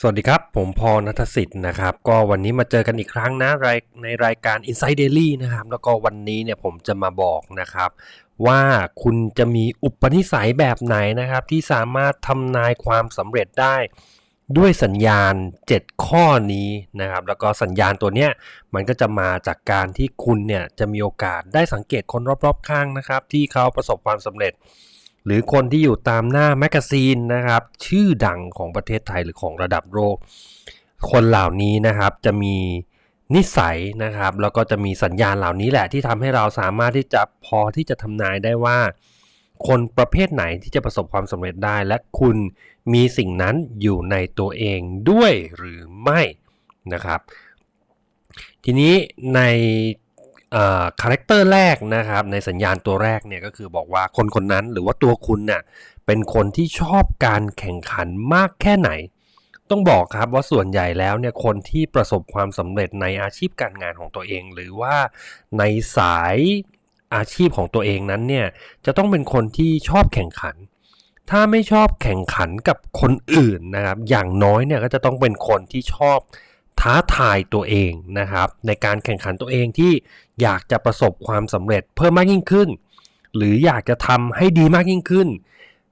สวัสดีครับ ผมพอนัทสิทธิ์นะครับ ก็วันนี้มาเจอกันอีกครั้งนะในรายการ Inside Daily นะครับ แล้วก็วันนี้เนี่ยผมจะมาบอกนะครับ ว่าคุณจะมีอุปนิสัยแบบไหนนะครับ ที่สามารถทำนายความสำเร็จได้ด้วยสัญญาณ 7 ข้อนี้นะครับ แล้วก็สัญญาณตัวเนี้ยมันก็จะมาจากการที่คุณเนี่ยจะมีโอกาสได้สังเกตคนรอบๆข้างนะครับ ที่เขาประสบความสำเร็จ หรือคนที่อยู่ตามหน้าแมกกาซีนนะครับ ชื่อดังของประเทศไทยหรือของระดับโลกคนเหล่านี้นะครับจะมีนิสัยนะครับ แล้วก็จะมีสัญญาณเหล่านี้แหละที่ทำให้เราสามารถที่จะพอที่จะทำนายได้ว่า คนประเภทไหนที่จะประสบความสำเร็จได้ และคุณมีสิ่งนั้นอยู่ในตัวเองด้วยหรือไม่นะครับ ทีนี้ใน คาแรคเตอร์แรกนะครับในสัญญาณตัวแรกเนี่ยก็คือบอกว่าคนคนนั้นหรือว่าตัวคุณน่ะเป็นคนที่ชอบการแข่งขันมากแค่ไหน ต้องบอกครับว่าส่วนใหญ่แล้วเนี่ยคนที่ประสบความสำเร็จในอาชีพการงานของตัวเอง หรือว่าในสายอาชีพของตัวเองนั้นเนี่ยจะต้องเป็นคนที่ชอบแข่งขัน ถ้าไม่ชอบแข่งขันกับคนอื่นนะครับอย่างน้อยเนี่ยก็จะต้องเป็นคนที่ชอบ ท้าทายตัวเองนะครับในการแข่งขันตัวเองที่อยากจะประสบความสำเร็จเพิ่มมากยิ่งขึ้น หรืออยากจะทำให้ดีมากยิ่งขึ้น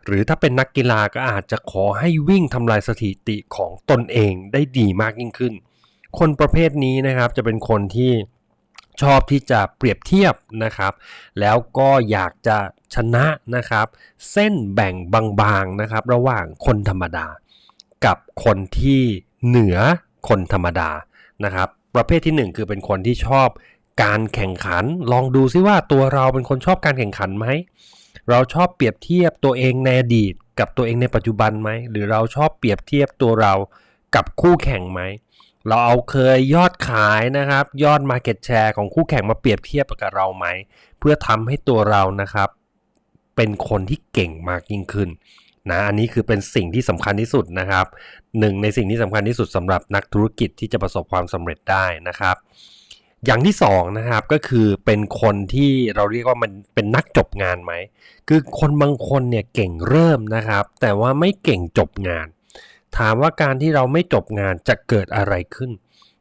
หรือถ้าเป็นนักกีฬาก็อาจจะขอให้วิ่งทำลายสถิติของตนเองได้ดีมากยิ่งขึ้น คนประเภทนี้นะครับจะเป็นคนที่ชอบที่จะเปรียบเทียบนะครับ แล้วก็อยากจะชนะนะครับ เส้นแบ่งบางๆนะครับ ระหว่างคนธรรมดา กับคนที่เหนือ คนธรรมดานะครับ ประเภทที่ 1 คือเป็นคนที่ชอบการแข่งขัน ลองดูซิว่าตัวเราเป็นคนชอบการแข่งขันไหม เราชอบเปรียบเทียบตัวเองในอดีต กับตัวเองในปัจจุบันไหม หรือเราชอบเปรียบเทียบตัวเรากับคู่แข่งไหม เราเอาเคยยอดขายนะครับ ยอด Market Share ของคู่แข่งมาเปรียบเทียบกับเราไหม เพื่อทำให้ตัวเรานะครับ เป็นคนที่เก่งมากยิ่งขึ้น นะอันนี้คือเป็นสิ่งที่สำคัญที่สุดนะครับหนึ่งในสิ่งที่สำคัญที่สุดสำหรับนักธุรกิจที่จะประสบความสำเร็จได้นะครับ อย่างที่2นะครับก็คือเป็นคนที่เราเรียกว่ามันเป็นนักจบงานไหมคือคนบางคนเนี่ยเก่งเริ่มนะครับ แต่ว่าไม่เก่งจบงาน ถามว่าการที่เราไม่จบงานจะเกิดอะไรขึ้น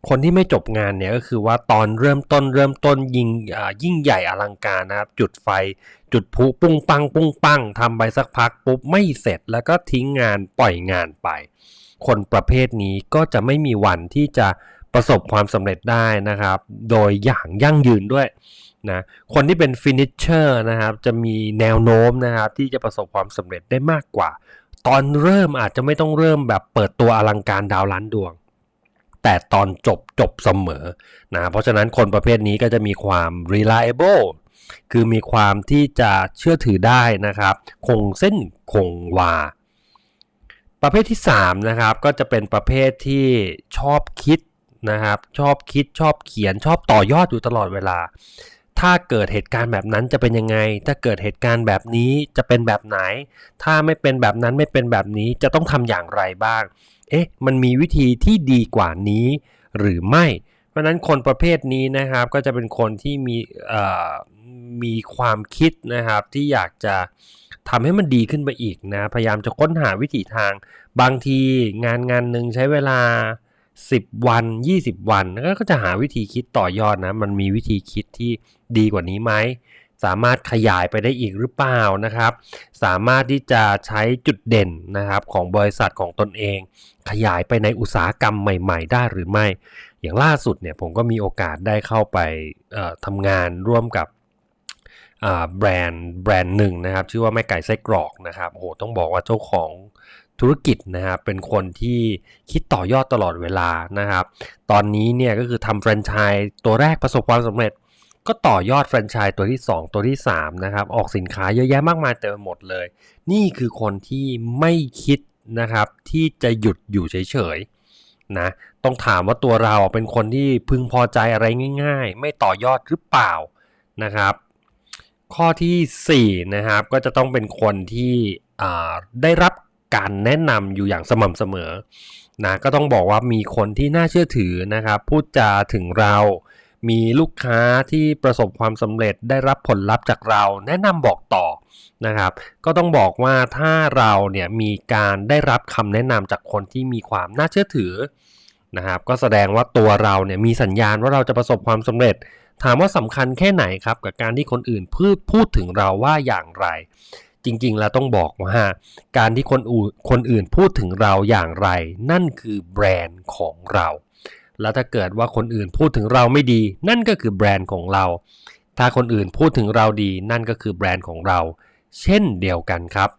คนที่ไม่จบงานเนี่ยก็คือว่าตอนเริ่มต้นเริ่มต้นยิงยิ่งใหญ่อลังการนะครับ จุดไฟ จุดพุปุ้งปัง ปุ้งปังทำไปสักพักปุ๊บไม่เสร็จแล้วก็ทิ้งงานปล่อยงานไป คนประเภทนี้ก็จะไม่มีวันที่จะประสบความสำเร็จได้นะครับ โดยอย่างยั่งยืนด้วยนะคนที่เป็นฟินิชเชอร์นะครับจะมีแนวโน้มนะครับที่จะประสบความสำเร็จได้มากกว่า ตอนเริ่มอาจจะไม่ต้องเริ่มแบบเปิดตัวอลังการดาวล้านดวง แต่ตอนจบจบเสมอนะเพราะฉะนั้นคนประเภทนี้ก็จะมีความ reliable คือมีความที่จะเชื่อถือได้นะครับ คงเส้นคงวา ประเภทที่3นะครับก็จะเป็นประเภทที่ชอบคิดนะครับ ชอบคิดชอบเขียนชอบต่อยอดอยู่ตลอดเวลา ถ้าเกิดเหตุการณ์แบบนั้นจะเป็นยังไง ถ้าเกิดเหตุการณ์แบบนี้จะเป็นแบบไหน ถ้าไม่เป็นแบบนั้นไม่เป็นแบบนี้จะต้องทำอย่างไรบ้าง เอ๊ะ มันมีวิธีที่ดีกว่านี้หรือไม่ เพราะนั้นคนประเภทนี้นะครับก็จะเป็นคนที่มีมีความคิดนะครับที่อยากจะทำให้มันดีขึ้นไปอีกนะ พยายามจะค้นหาวิถีทาง บางทีงานงานหนึ่งใช้เวลา 10 วัน 20 วันก็จะหาวิธีคิดต่อยอดนะ มันมีวิธีคิดที่ดีกว่านี้ไหม สามารถขยายไปได้อีกหรือเปล่านะครับ สามารถที่จะใช้จุดเด่นนะครับของบริษัทของตนเอง ขยายไปในอุตสาหกรรมใหม่ ๆ ได้หรือไม่ อย่างล่าสุดเนี่ยผมก็มีโอกาสได้เข้าไปทำงานร่วมกับแบรนด์แบรนด์หนึ่งนะครับ ชื่อว่าแม่ไก่ไส้กรอกนะครับโอ้โหต้องบอกว่าเจ้าของธุรกิจนะครับเป็นคนที่คิดต่อยอดตลอดเวลานะครับ ตอนนี้เนี่ยก็คือทำแฟรนไชส์ตัวแรกประสบความสำเร็จ ก็ต่อยอดแฟรนไชส์ตัวที่ 2 ตัวที่3นะครับออกสินค้าเยอะแยะมากมายเต็มไปหมดเลย นี่คือคนที่ไม่คิดนะครับที่จะหยุดอยู่เฉยๆนะต้องถามว่าตัวเราเป็นคนที่พึงพอใจอะไรง่าย ๆ ไม่ต่อยอดหรือเปล่านะครับ ข้อที่4นะครับก็จะต้องเป็นคนที่ได้รับการแนะนำอยู่อย่างสม่ำเสมอนะก็ต้องบอกว่ามีคนที่น่าเชื่อถือนะครับ พูดจาถึงเรา มีลูกค้าที่ประสบความสำเร็จได้รับผลลัพธ์จากเรา แนะนำบอกต่อนะครับ ก็ต้องบอกว่าถ้าเราเนี่ยมีการได้รับคำแนะนำจากคนที่มีความน่าเชื่อถือนะครับ ก็แสดงว่าตัวเราเนี่ยมีสัญญาณว่าเราจะประสบความสำเร็จ ถามว่าสำคัญแค่ไหนครับกับการที่คนอื่นพูดพูดถึงเราว่าอย่างไรจริงๆ แล้วต้องบอกว่าการที่คนอื่นคนอื่นพูดถึงเราอย่างไร นั่นคือแบรนด์ของเรา แล้วถ้าเกิดว่าคนอื่นพูดถึงเราไม่ดี นั่นก็คือแบรนด์ของเรา ถ้าคนอื่นพูดถึงเราดี นั่นก็คือแบรนด์ของเรา เช่นเดียวกันครับ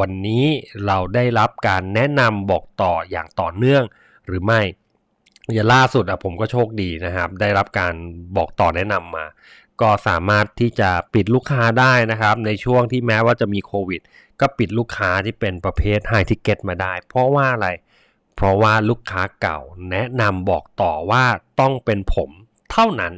วันนี้เราได้รับการแนะนำบอกต่ออย่างต่อเนื่องหรือไม่อย่าล่าสุดอะผมก็โชคดีนะครับ ได้รับการบอกต่อแนะนำมา ก็สามารถที่จะปิดลูกค้าได้นะครับ ในช่วงที่แม้ว่าจะมีโควิด ก็ปิดลูกค้าที่เป็นประเภทไฮทิเก็ตมาได้ เพราะว่าอะไรเพราะว่าลูกค้าเก่าแนะนำบอกต่อว่าต้องเป็นผมเท่านั้น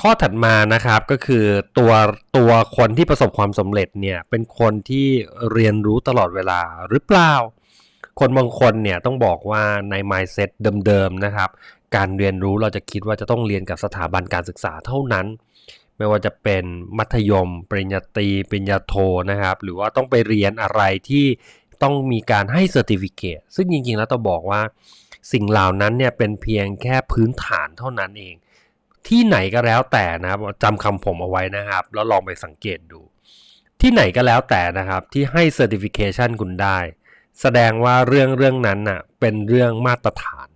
ข้อถัดมานะครับก็คือตัวตัวคนที่ประสบความสำเร็จเนี่ยเป็นคนที่เรียนรู้ตลอดเวลาหรือเปล่า คนบางคนเนี่ยต้องบอกว่าใน mindset เดิมๆนะครับ การเรียนรู้เราจะคิดว่าจะต้องเรียนกับสถาบันการศึกษาเท่านั้นไม่ว่าจะเป็นมัธยม ปริญญาตรี ปริญญาโทนะครับ หรือว่าต้องไปเรียนอะไรที่ ต้องมีการให้เซอร์ติฟิเคตซึ่งจริงๆแล้วต้องบอกว่า สิ่งเหล่านั้นเนี่ยเป็นเพียงแค่พื้นฐานเท่านั้นเอง ที่ไหนก็แล้วแต่นะครับจำคำผมเอาไว้นะครับ แล้วลองไปสังเกตดู ที่ไหนก็แล้วแต่นะครับที่ให้เซอร์ติฟิเคชันคุณได้ แสดงว่าเรื่องเรื่องนั้นน่ะเป็นเรื่องมาตรฐาน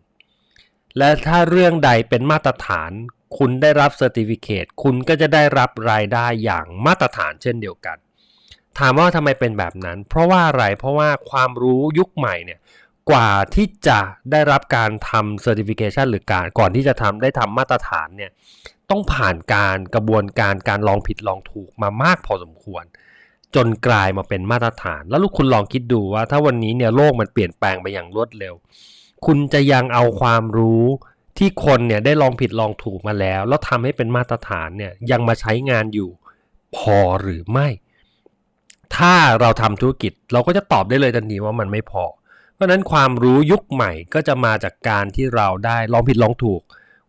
และถ้าเรื่องใดเป็นมาตรฐานคุณได้รับเซอร์ติฟิเคตคุณก็จะได้รับรายได้อย่างมาตรฐานเช่นเดียวกัน ถามว่าทำไมเป็นแบบนั้น เพราะว่าอะไรเพราะว่าความรู้ยุคใหม่เนี่ยกว่าที่จะได้รับการทำ certification หรือการก่อนที่จะทำได้ทำมาตรฐานเนี่ยต้องผ่านการกระบวนการการลองผิดลองถูกมามากพอสมควร จนกลายมาเป็นมาตรฐาน แล้วลูกคุณลองคิดดูว่า ถ้าวันนี้เนี่ยโลกมันเปลี่ยนแปลงไปอย่างรวดเร็ว คุณจะยังเอาความรู้ที่คนเนี่ยได้ลองผิดลองถูกมาแล้ว แล้วทำให้เป็นมาตรฐานเนี่ยยังมาใช้งานอยู่พอหรือไม่ ถ้าเราทำธุรกิจเราก็จะตอบได้เลยทันทีว่ามันไม่พอ เพราะนั้นความรู้ยุคใหม่ก็จะมาจากการที่เราได้ลองผิดลองถูก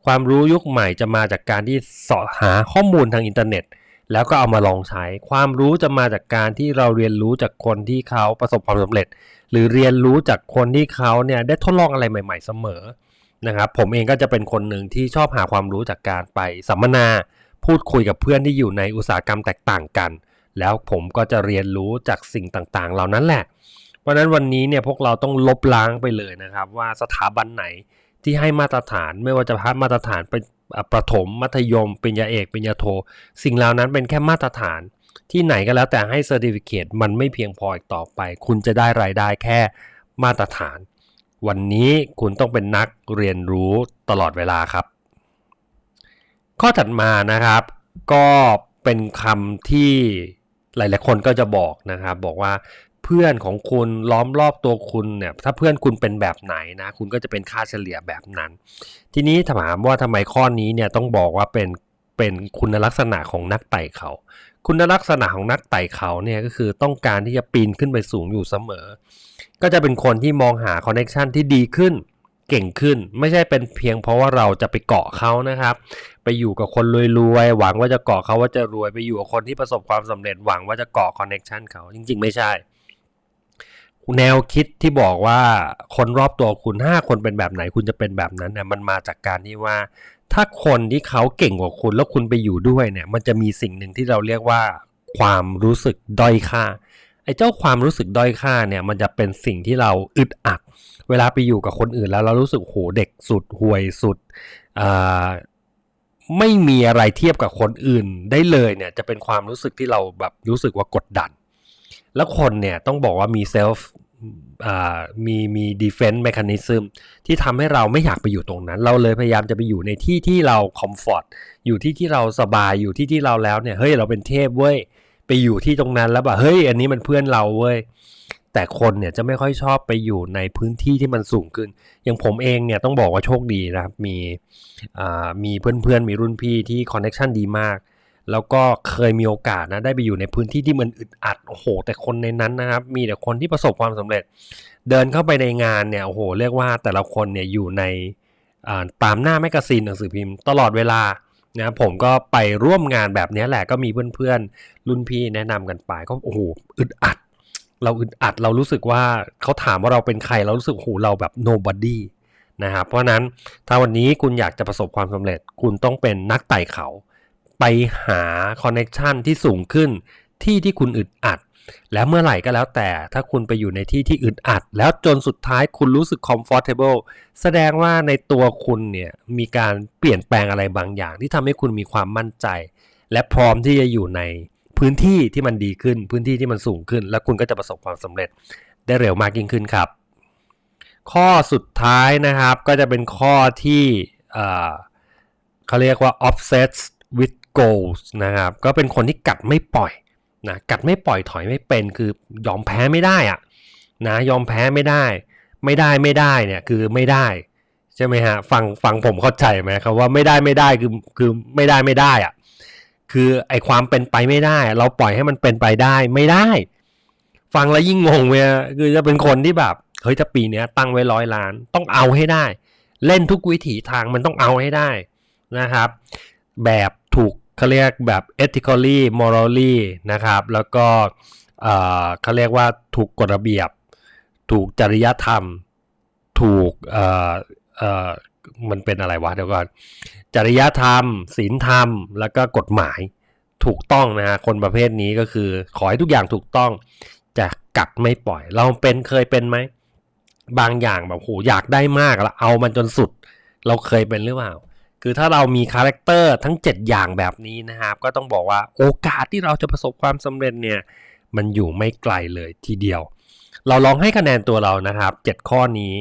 ความรู้ยุคใหม่จะมาจากการที่เสาะหาข้อมูลทางอินเทอร์เน็ต แล้วก็เอามาลองใช้ ความรู้จะมาจากการที่เราเรียนรู้จากคนที่เขาประสบความสำเร็จ หรือเรียนรู้จากคนที่เขาเนี่ยได้ทดลองอะไรใหม่ ๆ เสมอนะครับผมเองก็จะเป็นคนหนึ่งที่ชอบหาความรู้จากการไปสัมมนา พูดคุยกับเพื่อนที่อยู่ในอุตสาหกรรมแตกต่างกัน แล้วผมก็จะเรียนรู้จากสิ่งต่างๆ เหล่านั้นแหละ เพราะนั้นวันนี้เนี่ยพวกเราต้องลบล้างไปเลยนะครับ ว่าสถาบันไหนที่ให้มาตรฐานไม่ว่าจะพัฒมาตรฐานเป็นประถมมัธยมปริญญาเอกปริญญาโท สิ่งเหล่านั้นเป็นแค่มาตรฐานที่ไหนก็แล้วแต่ให้เซอร์ติฟิเคตมันไม่เพียงพออีกต่อไป คุณจะได้รายได้แค่มาตรฐาน วันนี้คุณต้องเป็นนักเรียนรู้ตลอดเวลาครับ ข้อถัดมานะครับ ก็เป็นคำที่ หลายๆคนก็จะบอกนะครับบอกว่าเพื่อนของคุณล้อมรอบตัวคุณเนี่ยถ้าเพื่อนคุณเป็นแบบไหนนะคุณก็จะเป็นค่าเฉลี่ยแบบนั้น ทีนี้ถามว่าทำไมข้อนี้เนี่ยต้องบอกว่าเป็นเป็นคุณลักษณะของนักไต่เขา คุณลักษณะของนักไต่เขาเนี่ยก็คือต้องการที่จะปีนขึ้นไปสูงอยู่เสมอ ก็จะเป็นคนที่มองหาคอนเน t ชันที่ดีขึ้น เก่งขึ้น ไม่ใช่เป็นเพียงเพราะว่าเราจะไปเกาะเขานะครับ ไปอยู่กับคนรวยๆหวังว่าจะเกาะเขาว่าจะรวยไปอยู่กับคนที่ประสบความสำเร็จหวังว่าจะเกาะคอนเน t ชันเขาจริง ๆ ไม่ใช่ แนวคิดที่บอกว่าคนรอบตัวคุณห้าคนเป็นแบบไหนคุณจะเป็นแบบนั้นเนี่ยมันมาจากการที่ว่า ถ้าคนที่เขาเก่งกว่าคุณแล้วคุณไปอยู่ด้วยเนี่ยมันจะมีสิ่งหนึ่งที่เราเรียกว่า ความรู้สึกด้อยค่าไอ้เจ้าความรู้สึกด้อยค่าเนี่ยมันจะเป็นสิ่งที่เราอึดอัด เวลาไปอยู่กับคนอื่นแล้วเรารู้สึกโหเด็กสุดห่วยสุดอ่า ไม่มีอะไรเทียบกับคนอื่นได้เลยเนี่ยจะเป็นความรู้สึกที่เราแบบรู้สึกว่ากดดัน แล้วคนเนี่ยต้องบอกว่ามีเซลฟ์มีมี defense mechanism ที่ทำให้เราไม่อยากไปอยู่ตรงนั้น เราเลยพยายามจะไปอยู่ในที่ที่เราคอมฟอร์ตอยู่ที่ที่เราสบายอยู่ที่ที่เราแล้วเนี่ยเฮ้ยเราเป็นเทพเว้ยไปอยู่ที่ตรงนั้นแล้วแบบเฮ้ยอันนี้มันเพื่อนเราเว้ย แต่คนเนี่ยจะไม่ค่อยชอบไปอยู่ในพื้นที่ที่มันสูงขึ้น อย่างผมเองเนี่ยต้องบอกว่าโชคดีนะครับ มีมีเพื่อนๆ มีรุ่นพี่ที่คอนเน t ชันดีมาก แล้วก็เคยมีโอกาสนะได้ไปอยู่ในพื้นที่ที่มันอึดอัดโอ้โห แต่คนในนั้นนะครับ มีแต่คนที่ประสบความสำเร็จ เดินเข้าไปในงานเนี่ยโอ้โห เรียกว่าแต่ละคนเนี่ยอยู่ในตามหน้าแมกกาซีนหนังสือพิมพ์ตลอดเวลานะผมก็ไปร่วมงานแบบนี้แหละก็มีเพื่อนๆ รุ่นพี่แนะนำกันไปก็โอ้โหอึดอัด เราอึดอัดเรารู้สึกว่าเขาถามว่าเราเป็นใครเรารู้สึกโหเราแบบ nobody นะครับเพราะฉะนั้นถ้าวันนี้คุณอยากจะประสบความสำเร็จ คุณต้องเป็นนักไต่เขา ไปหาคอนเน็ชันที่สูงขึ้นที่ที่คุณอึดอัด แล้วเมื่อไหร่ก็แล้วแต่ถ้าคุณไปอยู่ในที่ที่อึดอัด แล้วจนสุดท้ายคุณรู้สึก comfortable แสดงว่าในตัวคุณเนี่ยมีการเปลี่ยนแปลงอะไรบางอย่าง ที่ทำให้คุณมีความมั่นใจ และพร้อมที่จะอยู่ใน พื้นที่ที่มันดีขึ้น พื้นที่ที่มันสูงขึ้น แล้วคุณก็จะประสบความสำเร็จได้เร็วมากยิ่งขึ้นครับ ข้อสุดท้ายนะครับก็จะเป็นข้อที่เขาเรียกว่า obsessed with goals นะครับ ก็เป็นคนที่กัดไม่ปล่อยนะกัดไม่ปล่อยถอยไม่เป็น คือยอมแพ้ไม่ได้อะนะยอมแพ้ไม่ได้ ไม่ได้ไม่ได้เนี่ยคือไม่ได้ใช่ไหมฮะฟังฟังผมเข้าใจไหมครับว่าไม่ได้ไม่ได้คือคือไม่ได้ไม่ได้อะ คือไอความเป็นไปไม่ได้ เราปล่อยให้มันเป็นไปได้ไม่ได้ ฟังแล้วยิ่งงงเว้ยคือจะเป็นคนที่แบบเฮ้ยถ้าปีเนี้ยตั้งไว้ร้อยล้าน ต้องเอาให้ได้ เล่นทุกวิถีทางมันต้องเอาให้ได้นะครับ แบบถูกเขาเรียกแบบ ethically morally นะครับ แล้วก็เออเขาเรียกว่าถูกกฎระเบียบ ถูกจริยธรรม ถูกเออเอ่อ มันเป็นอะไรวะเดี๋ยวก่อนจริยธรรมศีลธรรม แล้วก็กฎหมายถูกต้องนะฮะคนประเภทนี้ก็คือ ขอให้ทุกอย่างถูกต้องจะกัดไม่ปล่อย เราเป็นเคยเป็นไหม บางอย่างแบบโหอยากได้มากแล้วเอามันจนสุด เราเคยเป็นหรือเปล่า คือถ้าเรามีคาแรคเตอร์ทั้ง 7 อย่างแบบนี้นะครับ ก็ต้องบอกว่าโอกาสที่เราจะประสบความสำเร็จเนี่ยมันอยู่ไม่ไกลเลยทีเดียว เราลองให้คะแนนตัวเรานะครับ 7 ข้อนี้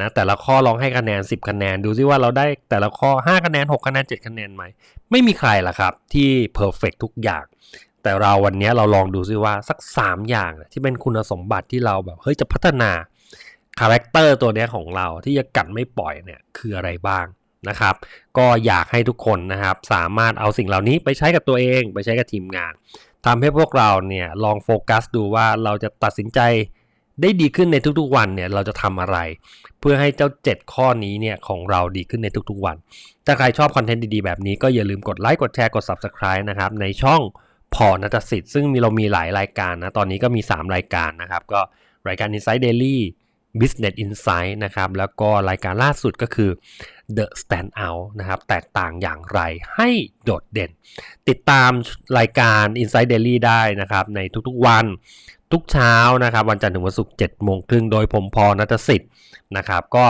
นะแต่ละข้อลองให้คะแนน 10 คะแนน ดูซิว่าเราได้แต่ละข้อ 5 คะแนน 6 คะแนน 7 คะแนนไหม ไม่มีใครละครับ ที่เพอร์เฟกทุกอย่าง แต่เราวันนี้เราลองดูซิว่าสัก 3 อย่างที่เป็นคุณสมบัติที่เราแบบเฮ้ยจะพัฒนาคาแรคเตอร์ตัวนี้ของเราที่จะกัดไม่ปล่อยเนี่ยคืออะไรบ้างนะครับ ก็อยากให้ทุกคนนะครับ สามารถเอาสิ่งเหล่านี้ไปใช้กับตัวเองไปใช้กับทีมงานทำให้พวกเราเนี่ยลองโฟกัสดูว่าเราจะตัดสินใจ ได้ดีขึ้นในทุกๆวันเนี่ยเราจะทำอะไร เพื่อให้เจ้า 7 ข้อนี้เนี่ยของเราดีขึ้นในทุกๆวัน ถ้าใครชอบคอนเทนต์ดีๆ แบบนี้ก็อย่าลืมกดไลค์กดแชร์กด Subscribe นะครับในช่องพอนัตสิทธิ์ซึ่งมีเรามีหลายรายการนะตอนนี้ก็มี 3 รายการนะครับก็รายการ Inside Daily Business Insight นะครับ แล้วก็รายการล่าสุดก็คือ The Standout นะครับ แตกต่างอย่างไรให้โดดเด่น ติดตามรายการ Insight Daily ได้นะครับ ในทุกๆวันทุกเช้านะครับ วันจันทร์ถึงวันศุกร์7โมงครึ่งโดยผมพอนัทสิทธิ์นะครับ ก็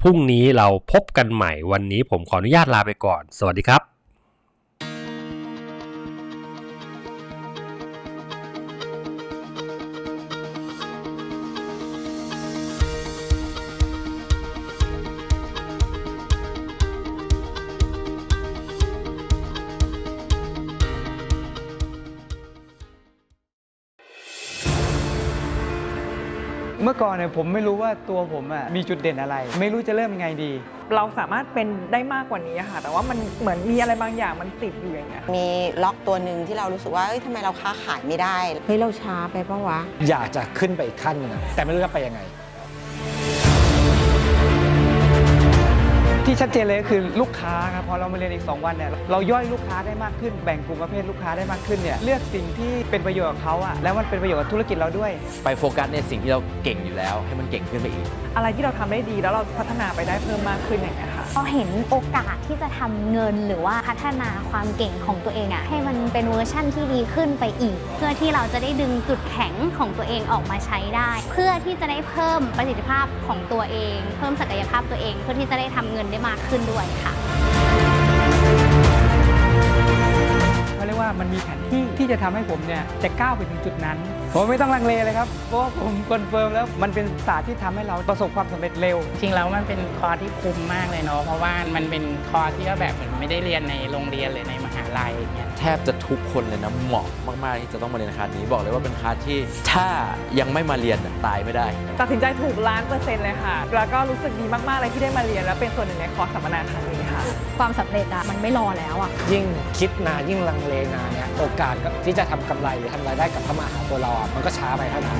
พรุ่งนี้เราพบกันใหม่วันนี้ผมขออนุญาตลาไปก่อน สวัสดีครับ เมื่อก่อนเนี่ยผมไม่รู้ว่าตัวผมอะมีจุดเด่นอะไร ไม่รู้จะเริ่มยังไงดี เราสามารถเป็นได้มากกว่านี้ค่ะ แต่ว่ามันเหมือนมีอะไรบางอย่างมันติดอยู่อย่างเงี้ยมีล็อกตัวหนึ่งที่เรารู้สึกว่าเอ้ยทำไมเราค้าขายไม่ได้ เฮ้ย เราช้าไปปะวะ อยากจะขึ้นไปอีกขั้นหนึงอะแต่ไม่รู้จะไปยังไง ที่ชัดเจนเลยก็คือลูกค้าครับพอเรามาเรียนอีก 2 วันเนี่ยเราย่อยลูกค้าได้มากขึ้นแบ่งกลุ่มประเภทลูกค้าได้มากขึ้นเนี่ยเลือกสิ่งที่เป็นประโยชน์กับเขาอะแล้วมันเป็นประโยชน์กับธุรกิจเราด้วย ไปโฟกัสในสิ่งที่เราเก่งอยู่แล้ว ให้มันเก่งขึ้นไปอีก อะไรที่เราทำได้ดีแล้วเราพัฒนาไปได้เพิ่มมากขึ้นอย่างเงี้ยค่ะ พอเห็นโอกาสที่จะทำเงินหรือว่าพัฒนาความเก่งของตัวเองอะให้มันเป็นเวอร์ชั่นที่ดีขึ้นไปอีก เพื่อที่เราจะได้ดึงจุดแข็งของตัวเองออกมาใช้ได้ เพื่อที่จะได้เพิ่มประสิทธิภาพของตัวเอง เพิ่มศักยภาพตัวเอง เพื่อที่จะได้ทำเงินได้มากขึ้นด้วยค่ะ ว่ามันมีแผนที่ที่จะทำให้ผมเนี่ยจะก้าวไปถึงจุดนั้น ผมไม่ต้องลังเลเลยครับเพราะว่าผมคอนเฟิร์มแล้วมันเป็นศาสตร์ที่ทำให้เราประสบความสำเร็จเร็ว จริงแล้วมันเป็นคอร์สที่คุ้มมากเลยเนาะเพราะว่ามันเป็นคอร์สที่ก็แบบเหมือนไม่ได้เรียนในโรงเรียนหรือในมหาลัยอย่างเงี้ยแทบจะทุกคนเลยนะเหมาะมากๆที่จะต้องมาเรียนคลาสนี้บอกเลยว่าเป็นคลาสที่ถ้ายังไม่มาเรียนน่ะตายไม่ได้ ตัดสินใจถูกล้านเปอร์เซ็นต์เลยค่ะ แล้วก็รู้สึกดีมากๆเลยที่ได้มาเรียนแล้วเป็นส่วนหนึ่งในคอร์สสัมมนาครั้งนี้ ความสำเร็จอะมันไม่รอแล้วอะยิ่งคิดนานยิ่งลังเลนานเนี่ยโอกาสที่จะทำกำไรหรือทำรายได้กับเข้ามาหาตัวเราอะมันก็ช้าไปเท่านั้น